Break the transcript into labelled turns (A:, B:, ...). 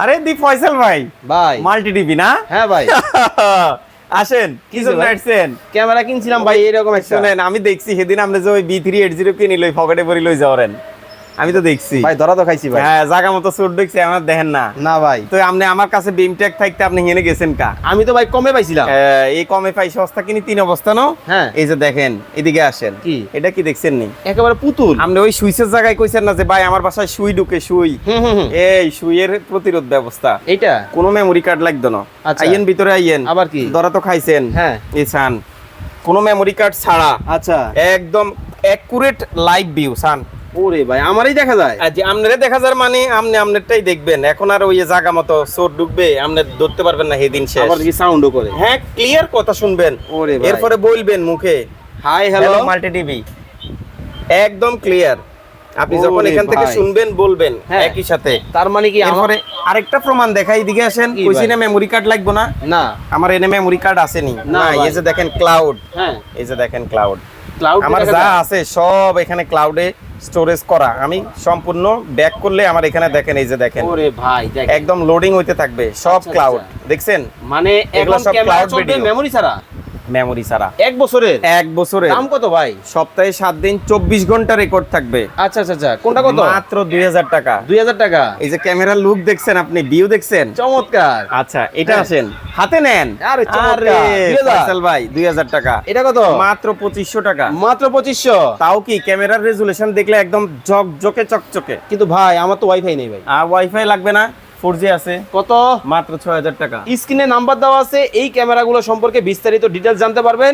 A: আরে দি ফয়সাল ভাই।
B: ভাই।
A: মাল্টি টিভি না?
B: হ্যাঁ ভাই।
A: আসেন কি জন্য আসছেন
B: ক্যামেরা কিনছিলাম ভাই এরকম একটা।
A: শুনেন আমি দেখছি সেদিন আপনি যে ওই বি থ্রি এইট জিরো কিনি লই ফকেটে ভরি লই যাওয়ারেন। আমি তো দেখছি।
B: ভাই ধরা তো খাইছি ভাই।
A: হ্যাঁ জায়গা মতো সুট দেখছি আমার দেখেন না।
B: না ভাই।
A: তো আপনি আমার কাছে বিম ট্যাগ থাকতে আপনি হেনে গেছেন কা?
B: আমি তো ভাই কমে পাইছিলাম।
A: এই কমে পাই সস্তা কিনি তিন অবস্থা নো?
B: হ্যাঁ।
A: এই যে দেখেন এদিকে আসেন।
B: কি?
A: এটা কি দেখছেন নি?
B: একেবারে পুতুল।
A: আপনি ওই সুইচের জায়গায় কইছেন না যে ভাই আমার বাসায় সুই ঢুকে সুই।
B: হুম হুম হুম।
A: এই সুইয়ের প্রতিরোধ ব্যবস্থা।
B: এইটা?
A: কোনো মেমোরি কার্ড লাগতো না।
B: আচ্ছা।
A: আইয়েন ভিতরে আইয়েন।
B: আবার কি?
A: ধরা তো খাইছেন।
B: হ্যাঁ।
A: এই সান কোনো মেমোরি কার্ড ছাড়া।
B: আচ্ছা।
A: একদম অ্যাকুরেট লাইভ ভিউ সান
B: ওরে ভাই আমারই দেখা যায়।
A: যে দেখা যার মানে দেখবেন। এখন আর ওই জায়গা মতো চোর ঢুকবে ধরতে পারবেন না সেদিন শেষ।
B: আবার কি সাউন্ডও করে।
A: হ্যাঁ ক্লিয়ার কথা শুনবেন।
B: ওরে ভাই।
A: এরপরে বলবেন মুখে।
B: Hi
A: hello multi TV. একদম ক্লিয়ার আপনি যখন এখান থেকে শুনবেন বলবেন
B: হ্যাঁ।
A: একই সাথে।
B: তার মানে কি আমার
A: আরেকটা প্রমাণ দেখাই দিকে আসেন। কইছি? না মেমোরি কার্ড লাগবে না?
B: না।
A: আমার এনে মেমোরি কার্ড আসেনি।
B: না
A: না এই যে দেখেন ক্লাউড
B: হ্যাঁ।
A: এই যে দেখেন ক্লাউড
B: ক্লাউড
A: আমার যা আছে সব এখানে ক্লাউডে স্টোরেজ করা। আমি সম্পূর্ণ ব্যাক করলে আমার এখানে দেখেন এই যে দেখেন।
B: ওরে ভাই
A: একদম লোডিং হইতে থাকবে। সব
B: আচ্ছা,
A: ক্লাউড
B: আচ্ছা।
A: দেখছেন?
B: মানে
A: এগুলো সব ক্লাউড
B: মেমরি ছাড়া?
A: মেমোরি ছাড়া।
B: এক বছরের?
A: এক বছরের।
B: দাম কত ভাই?
A: সপ্তাহে সাত দিন চব্বিশ ঘণ্টা রেকর্ড থাকবে।
B: আচ্ছা আচ্ছা আচ্ছা। কোনটা কত?
A: মাত্র দুই হাজার টাকা।
B: দুই হাজার টাকা।
A: এই যে ক্যামেরার লুক দেখছেন আপনি ভিউ দেখছেন?
B: চমৎকার।
A: আচ্ছা এটা
B: হ্যাঁ।
A: আসেন। হাতে নেন।
B: আরে চমৎকার।
A: আরে,
B: 2000
A: ফয়সাল ভাই দুই হাজার টাকা।
B: এটা কত?
A: মাত্র পঁচিশশো টাকা।
B: মাত্র পঁচিশশো।
A: তাও কি ক্যামেরার রেজুলেশন দেখলে একদম ঝকঝকে চকচকে?
B: কিন্তু ভাই আমার তো ওয়াইফাই নেই ভাই।
A: আর ওয়াইফাই লাগবে না? ফোর জি আছে।
B: কত?
A: মাত্র ছয় হাজার টাকা।
B: স্ক্রিনে নাম্বার দেওয়া আছে এই ক্যামেরাগুলো সম্পর্কে বিস্তারিত ডিটেলস জানতে পারবেন।